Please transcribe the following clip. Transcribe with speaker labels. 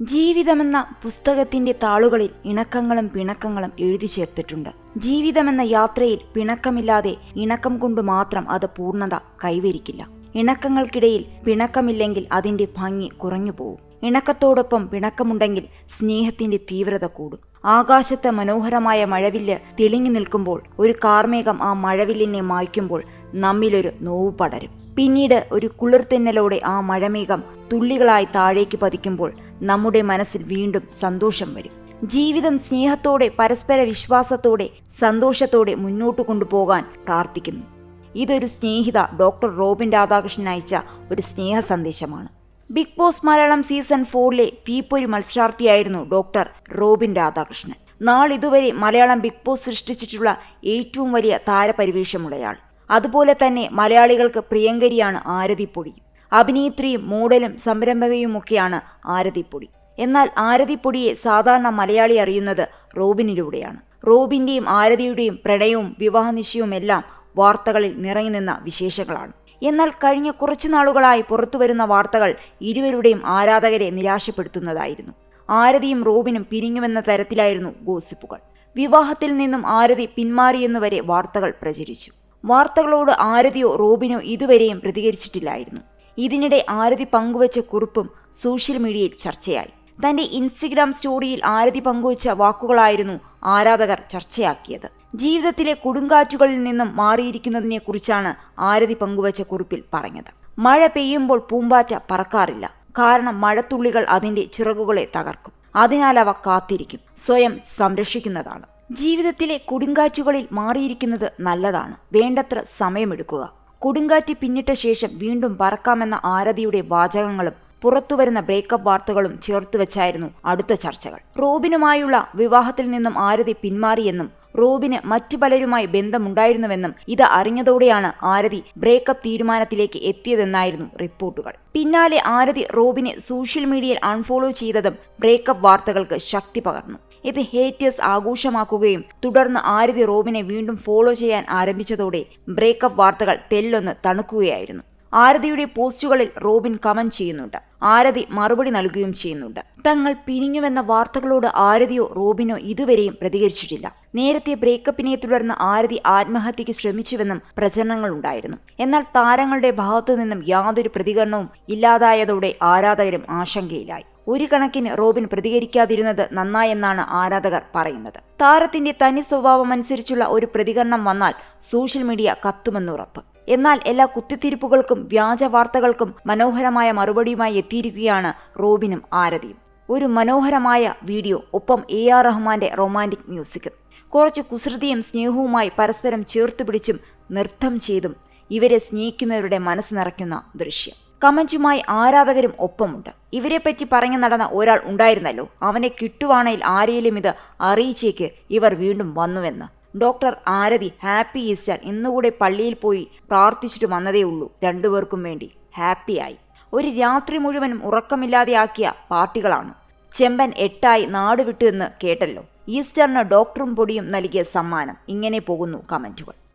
Speaker 1: ജീവിതമെന്ന പുസ്തകത്തിന്റെ താളുകളിൽ ഇണക്കങ്ങളും പിണക്കങ്ങളും എഴുതി ചേർത്തിട്ടുണ്ട്. ജീവിതമെന്ന യാത്രയിൽ പിണക്കമില്ലാതെ ഇണക്കം കൊണ്ട് മാത്രം അത് പൂർണത കൈവരിക്കില്ല. ഇണക്കങ്ങൾക്കിടയിൽ പിണക്കമില്ലെങ്കിൽ അതിന്റെ ഭംഗി കുറഞ്ഞു പോകും ഇണക്കത്തോടൊപ്പം പിണക്കമുണ്ടെങ്കിൽ സ്നേഹത്തിന്റെ തീവ്രത കൂടും. ആകാശത്തെ മനോഹരമായ മഴവില്ല് തെളിഞ്ഞു നിൽക്കുമ്പോൾ ഒരു കാർമേഘം ആ മഴവില്ലിനെ മായ്ക്കുമ്പോൾ നമ്മിലൊരു നോവ് പടരും. പിന്നീട് ഒരു കുളിർത്തിന്നലോടെ ആ മഴമേഘം തുള്ളികളായി താഴേക്ക് പതിക്കുമ്പോൾ നമ്മുടെ മനസ്സിൽ വീണ്ടും സന്തോഷം വരും. ജീവിതം സ്നേഹത്തോടെ പരസ്പര വിശ്വാസത്തോടെ സന്തോഷത്തോടെ മുന്നോട്ട് കൊണ്ടുപോകാൻ പ്രാർത്ഥിക്കുന്നു. ഇതൊരു സ്നേഹിത ഡോക്ടർ റോബിൻ രാധാകൃഷ്ണൻ അയച്ച ഒരു സ്നേഹ സന്ദേശമാണ്. ബിഗ് ബോസ് മലയാളം സീസൺ ഫോറിലെ പീപ്പൊരു മത്സരാർത്ഥിയായിരുന്നു ഡോക്ടർ റോബിൻ രാധാകൃഷ്ണൻ. നാളിതുവരെ മലയാളം ബിഗ് ബോസ് സൃഷ്ടിച്ചിട്ടുള്ള ഏറ്റവും വലിയ താരപരിവേഷമുള്ളയാൾ. അതുപോലെ തന്നെ മലയാളികൾക്ക് പ്രിയങ്കരിയാണ് ആരതിപ്പൊടി അഭിനേത്രിയും മോഡലും സംരംഭകയുമൊക്കെയാണ് ആരതിപ്പൊടി. എന്നാൽ ആരതിപ്പൊടിയെ സാധാരണ മലയാളി അറിയുന്നത് റോബിനിലൂടെയാണ്. റോബിന്റെയും ആരതിയുടെയും പ്രണയവും വിവാഹനിശ്ചയവുമെല്ലാം വാർത്തകളിൽ നിറഞ്ഞു നിന്ന വിശേഷങ്ങളാണ്. എന്നാൽ കഴിഞ്ഞ കുറച്ചു നാളുകളായി പുറത്തുവരുന്ന വാർത്തകൾ ഇരുവരുടെയും ആരാധകരെ നിരാശപ്പെടുത്തുന്നതായിരുന്നു. ആരതിയും റോബിനും പിരിഞ്ഞുവെന്ന തരത്തിലായിരുന്നു ഗോസിപ്പുകൾ. വിവാഹത്തിൽ നിന്നും ആരതി പിന്മാറിയെന്നുവരെ വാർത്തകൾ പ്രചരിച്ചു. വാർത്തകളോട് ആരതിയോ റോബിനോ ഇതുവരെയും പ്രതികരിച്ചിട്ടില്ലായിരുന്നു. ഇതിനിടെ ആരതി പങ്കുവച്ച കുറിപ്പും സോഷ്യൽ മീഡിയയിൽ ചർച്ചയായി. തന്റെ ഇൻസ്റ്റഗ്രാം സ്റ്റോറിയിൽ ആരതി പങ്കുവച്ച വാക്കുകളായിരുന്നു ആരാധകർ ചർച്ചയാക്കിയത്. ജീവിതത്തിലെ കൊടുങ്കാറ്റുകളിൽ നിന്നും മാറിയിരിക്കുന്നതിനെക്കുറിച്ചാണ് ആരതി പങ്കുവച്ച കുറിപ്പിൽ പറഞ്ഞത്. മഴ പെയ്യുമ്പോൾ പൂമ്പാറ്റ പറക്കാറില്ല. കാരണം മഴത്തുള്ളികൾ അതിന്റെ ചിറകുകളെ തകർക്കും. അതിനാൽ അവ കാത്തിരിക്കും. സ്വയം സംരക്ഷിക്കുന്നതാണ്. ജീവിതത്തിലെ കൊടുങ്കാറ്റുകളിൽ മാറിയിരിക്കുന്നത് നല്ലതാണ്. വേണ്ടത്ര സമയമെടുക്കുക. കൊടുങ്കാറ്റ് പിന്നിട്ട ശേഷം വീണ്ടും പറക്കാമെന്ന ആരതിയുടെ വാചകങ്ങളും പുറത്തുവരുന്ന ബ്രേക്കപ്പ് വാർത്തകളും ചേർത്തുവെച്ചായിരുന്നു അടുത്ത ചർച്ചകൾ. റോബിനുമായുള്ള വിവാഹത്തിൽ നിന്നും ആരതി പിന്മാറിയെന്നും റോബിന് മറ്റു പലരുമായി ബന്ധമുണ്ടായിരുന്നുവെന്നും ഇത് അറിഞ്ഞതോടെയാണ് ആരതി ബ്രേക്കപ്പ് തീരുമാനത്തിലേക്ക് എത്തിയതെന്നായിരുന്നു റിപ്പോർട്ടുകൾ. പിന്നാലെ ആരതി റോബിനെ സോഷ്യൽ മീഡിയയിൽ അൺഫോളോ ചെയ്തതും ബ്രേക്കപ്പ് വാർത്തകൾക്ക് ശക്തി പകർന്നു. ഇത് ഹേറ്റേഴ്സ് ആഘോഷമാക്കുകയും തുടർന്ന് ആരതി റോബിനെ വീണ്ടും ഫോളോ ചെയ്യാൻ ആരംഭിച്ചതോടെ ബ്രേക്കപ്പ് വാർത്തകൾ തെല്ലൊന്ന് തണുക്കുകയായിരുന്നു. ആരതിയുടെ പോസ്റ്റുകളിൽ റോബിൻ കമന്റ് ചെയ്യുന്നുണ്ട്. ആരതി മറുപടി നൽകുകയും ചെയ്യുന്നുണ്ട്. തങ്ങൾ പിരിഞ്ഞുവെന്ന വാർത്തകളോട് ആരതിയോ റോബിനോ ഇതുവരെയും പ്രതികരിച്ചിട്ടില്ല. നേരത്തെ ബ്രേക്കപ്പിനെ തുടർന്ന് ആരതി ആത്മഹത്യയ്ക്ക് ശ്രമിച്ചുവെന്നും പ്രചരണങ്ങൾ ഉണ്ടായിരുന്നു. എന്നാൽ താരങ്ങളുടെ ഭാഗത്തു നിന്നും യാതൊരു പ്രതികരണവും ഇല്ലാതായതോടെ ആരാധകരും ആശങ്കയിലായി. ഒരു കണക്കിന് റോബിൻ പ്രതികരിക്കാതിരുന്നത് നന്നായെന്നാണ് ആരാധകർ പറയുന്നത്. താരത്തിന്റെ തനി സ്വഭാവമനുസരിച്ചുള്ള ഒരു പ്രതികരണം വന്നാൽ സോഷ്യൽ മീഡിയ കത്തുമെന്നുറപ്പ്. എന്നാൽ എല്ലാ കുത്തിത്തിരിപ്പുകൾക്കും വ്യാജ വാർത്തകൾക്കും മനോഹരമായ മറുപടിയുമായി എത്തിയിരിക്കുകയാണ് റോബിനും ആരതിയും. ഒരു മനോഹരമായ വീഡിയോ ഒപ്പം എ ആർ റഹ്മാന്റെ റൊമാന്റിക് മ്യൂസിക്. കുറച്ച് കുസൃതിയും സ്നേഹവുമായി പരസ്പരം ചേർത്ത് പിടിച്ചും നൃത്തം ചെയ്തും ഇവരെ സ്നേഹിക്കുന്നവരുടെ മനസ്സ് നിറയ്ക്കുന്ന ദൃശ്യം. കമന്റുമായി ആരാധകരും ഒപ്പമുണ്ട്. ഇവരെപ്പറ്റി പറഞ്ഞു നടന്ന ഒരാൾ ഉണ്ടായിരുന്നല്ലോ. അവനെ കിട്ടുവാണേൽ ആരെയും ഇത് അറിയിച്ചേക്ക് ഇവർ വീണ്ടും വന്നുവെന്ന്. ഡോക്ടർ ആരതി ഹാപ്പി ഈസ്റ്റർ ഇന്നുകൂടെ പള്ളിയിൽ പോയി പ്രാർത്ഥിച്ചിട്ട് വന്നതേ ഉള്ളൂ. രണ്ടുപേർക്കും വേണ്ടി ഹാപ്പിയായി. ഒരു രാത്രി മുഴുവനും ഉറക്കമില്ലാതെയാക്കിയ പാർട്ടികളാണ്. ചെമ്പൻ എട്ടായി നാടുവിട്ടു എന്ന് കേട്ടല്ലോ. ഈസ്റ്ററിന് ഡോക്ടറും പൊടിയും നൽകിയ സമ്മാനം. ഇങ്ങനെ പോകുന്നു കമന്റുകൾ.